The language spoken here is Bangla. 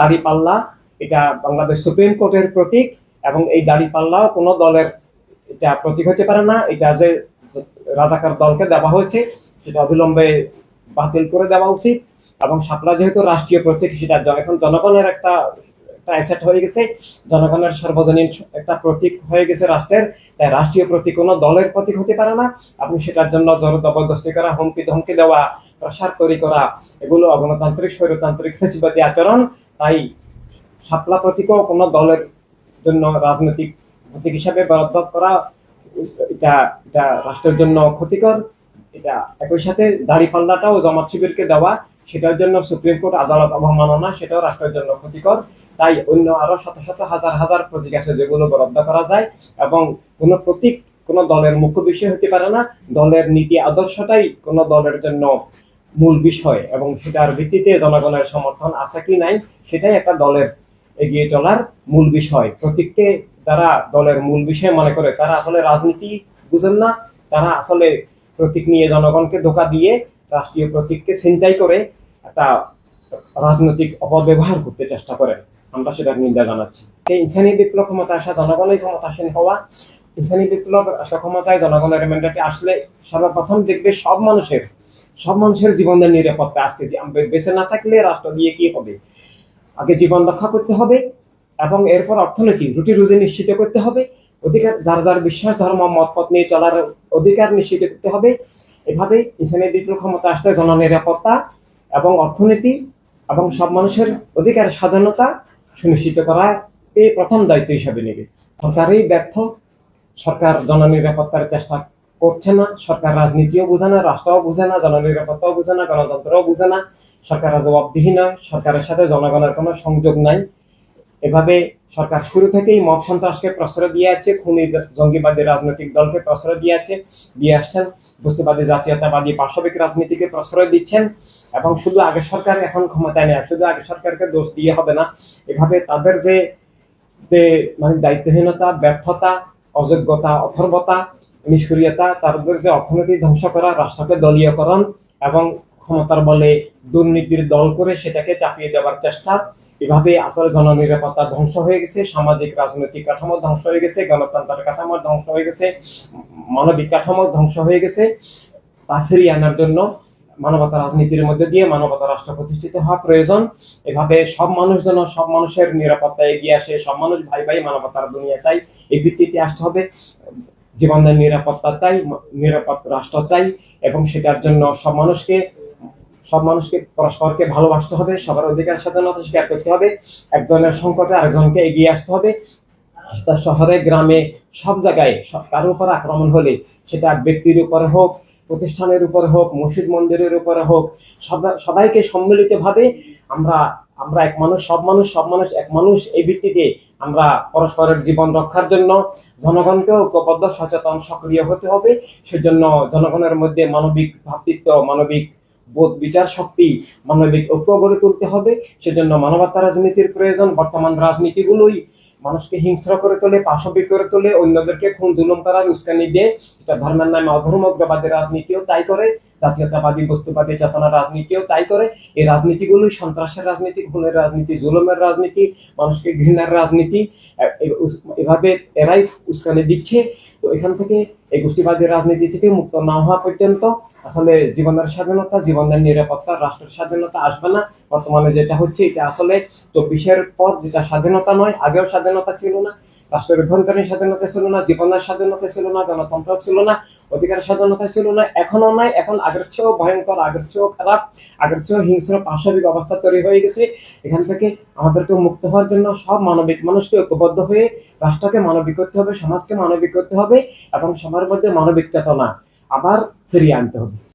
দাড়ি পাল্লা, এটা বাংলাদেশ সুপ্রিম কোর্টের প্রতীক, এবং এই দাড়ি পাল্লাও কোনো দলের এটা প্রতীক হতে পারে না। এটা যে রাজাকার দলকে দেওয়া হয়েছে, সেটা অবিলম্বে বাতিল করে দেওয়া উচিত। এবং শাপলা যেহেতু রাষ্ট্রীয় প্রতীক, সেটা এখন জনগণের একটা একটা অ্যাসেট হয়ে গেছে। জনগণের সর্বজনীন একটা প্রতীক হয়ে গেছে রাষ্ট্রের। তাই রাষ্ট্রীয় প্রতীক কোনো দলের প্রতীক হতে পারে না। এবং সেটার জন্য জোর জবরদস্তি করা, হুমকি ধমকি দেওয়া, প্রসার তৈরি করা, এগুলো অগণতান্ত্রিক, স্বৈরতান্ত্রিক ফেসিবাদী আচরণ। তাই শাপলা প্রতীকও কোনো দলের জন্য রাজনৈতিক প্রতীক হিসাবে বরাদ্দ করা এটা এটা রাষ্ট্রের জন্য ক্ষতিকর। এটা একই সাথে দাড়ি পাল্লাটাও জামাত শিবিরকে দেওয়া, সেটার জন্য সুপ্রিম কোর্ট আদালত অবমাননা, সেটাও রাষ্ট্রের জন্য ক্ষতিকর। তাই অন্য আরও শত শত হাজার হাজার প্রতীক আছে যেগুলো বরাদ্দ করা যায় এবং কোনো প্রতীক কোনো দলের মুখ্য বিষয় হতে পারে না। দলের নীতি আদর্শটাই কোনো দলের জন্য মূল বিষয় এবং সেটার ভিত্তিতে জনগণের সমর্থন আছে কি নাই, সেটাই একটা দলের এগিয়ে চলার মূল বিষয়। প্রতীককে যারা দলের মূল বিষয় মনে করে, তারা আসলে রাজনীতি বুঝেন না, তারা আসলে প্রতীক নিয়ে জনগণকে ধোকা দিয়ে রাষ্ট্রীয় প্রতীককে ছিনতাই করে একটা রাজনৈতিক অপব্যবহার করতে চেষ্টা করেন আমরা সেটার নিন্দা জানাচ্ছি। এই ইনসানি বিপ্লব ক্ষমতা আসা জনগণের ক্ষমতাসীন হওয়া। ইনসানি বিপ্লব ক্ষমতায় জনগণের ম্যান্ডেটে আসলে সর্বপ্রথম দেখবে সব মানুষের সব মানুষের জীবনের নিরাপত্তা আজকে বেঁচে না থাকলে রাষ্ট্র দিয়ে কি হবে? আগে জীবন রক্ষা করতে হবে এবং এরপর অর্থনীতি, রুটি রুজি নিশ্চিত করতে হবে। অধিকার, যার যার বিশ্বাস, ধর্ম মতপথ নিয়ে চলার অধিকার নিশ্চিত করতে হবে। এভাবে ইসলামী বিপ্লব ক্ষমতা আসলে জননিরাপত্তা এবং অর্থনীতি এবং সব মানুষের অধিকার স্বাধীনতা সুনিশ্চিত করা এই প্রথম দায়িত্ব হিসাবে নেবে। সরকারই ব্যর্থ। সরকার জননিরাপত্তার চেষ্টা করছে না, সরকার রাজনীতিও বুঝে না, রাষ্ট্রও বুঝে না, জননিরাপত্তাও বুঝে না, গণতন্ত্রও বুঝে না, সরকারের জবাবদিহি নয় সরকারের সাথে জনগণের কোনো সংযোগ নাই। এভাবে সরকার শুরু থেকেই মব সন্ত্রাসকে প্রশ্রয় দিয়ে আছে, খুনি জঙ্গিবাদী রাজনৈতিক দলকে প্রশ্রয় দিয়ে আছে, দিয়ে আসছেন বস্তুবাদী জাতীয়তাবাদী পার্শ্ববিক রাজনীতিকে প্রশ্রয় দিচ্ছেন, এবং শুধু আগে সরকার এখন ক্ষমতায় নেয় শুধু আগে সরকারকে দোষ দিয়ে হবে না। এভাবে তাদের যে মানে দায়িত্বহীনতা, ব্যর্থতা, অযোগ্যতা, অথর্বতা নিষ্ক্রিয়তা তাদের যে অর্থনীতি ধ্বংস করা, রাষ্ট্রকে দলীয়করণ এবং ক্ষমতার বলে দুর্নীতির দল করে সেটাকে চাপিয়ে দেওয়ার চেষ্টা। এভাবে আসলে জননিরাপত্তা ধ্বংস হয়ে গেছে, সামাজিক রাজনৈতিক কাঠামো ধ্বংস হয়ে গেছে, গণতন্ত্রের কাঠামো ধ্বংস হয়ে গেছে, মানবিক কাঠামো ধ্বংস হয়ে গেছে। তা ফিরিয়ে আনার জন্য মানবতা রাজনীতির মধ্যে দিয়ে মানবতা রাষ্ট্র প্রতিষ্ঠিত হওয়া প্রয়োজন। এভাবে সব মানুষ যেন সব মানুষের নিরাপত্তা এগিয়ে আসে, সব মানুষ ভাই ভাই মানবতার দুনিয়া চাই, এই ভিত্তিতে আসতে হবে। জীবনের নিরাপত্তা চাই নিরাপদ রাষ্ট্র চাই, এবং সেটার জন্য সব মানুষকে সব মানুষকে, পরস্পরকে ভালোবাসতে হবে, সবার অধিকার, স্বাধীনতা স্বীকার করতে হবে, একজনের সংকটে আরেকজনকে এগিয়ে আসতে হবে। শহরে, গ্রামে, সব জায়গায়, সব- কারও উপর আক্রমণ হলে সেটা ব্যক্তির উপরে হোক, প্রতিষ্ঠানের উপরে হোক, মসজিদ মন্দিরের উপরে হোক, সবা- সবাইকে সম্মিলিতভাবে আমরা আমরা এক মানুষ, সব মানুষ সব মানুষ এক মানুষ এই ভিত্তিতে আমরা পরস্পরের জীবন রক্ষার জন্য জনগণকেও ঐক্যবদ্ধ সচেতন, সক্রিয় হতে হবে। সেজন্য জনগণের মধ্যে মানবিক ভাতৃত্ব মানবিক বোধ, বিচার শক্তি, মানবিক ঐক্য গড়ে তুলতে হবে। সেজন্য মানবতা রাজনীতির প্রয়োজন। বর্তমান রাজনীতিগুলোই মানুষকে হিংস্র করে তোলে, পাশবিক করে তোলে, অন্যদেরকে খুন জুলুম করার উস্কানি দিয়ে এটা ধর্মের নামে অধর্ম উগ্রবাদের রাজনীতিও তাই করে, জাতীয়তাবাদী বস্তুবাদী চেতনা রাজনীতিও তাই করে। এই রাজনীতিগুলোই সন্ত্রাসের রাজনীতি, খুনের রাজনীতি, জুলমের রাজনীতি, মানুষকে ঘৃণার রাজনীতি এভাবে এরাই উস্কানি দিচ্ছে। তো এখান থেকে এই গোষ্ঠীবাদী রাজনীতি থেকে মুক্ত না হওয়া পর্যন্ত আসলে জীবনের স্বাধীনতা, জীবনের নিরাপত্তা, রাষ্ট্রের স্বাধীনতা আসবে না। বর্তমানে যেটা হচ্ছে, এটা আসলে চব্বিশের পর যেটা স্বাধীনতা নয়, আগেও স্বাধীনতা ছিল না, রাষ্ট্রের অভ্যন্তরীণ স্বাধীনতা ছিল না, জীবনের স্বাধীনতা ছিল না, গণতন্ত্র ছিল না, অধিকার স্বাধীনতা ছিল না এখনও নাই, এখন আগের চেয়েও ভয়ঙ্কর, আগের চেয়েও খারাপ, আগের চেয়েও হিংস্র পাশবিক অবস্থা তৈরি হয়ে গেছে। এখান থেকে আমাদেরকে মুক্ত হওয়ার জন্য সব মানবিক মানুষকে ঐক্যবদ্ধ হয়ে রাষ্ট্রকে মানবিক করতে হবে, সমাজকে মানবিক করতে হবে এবং সবার মধ্যে মানবিক চেতনা আবার ফিরিয়ে আনতে হবে।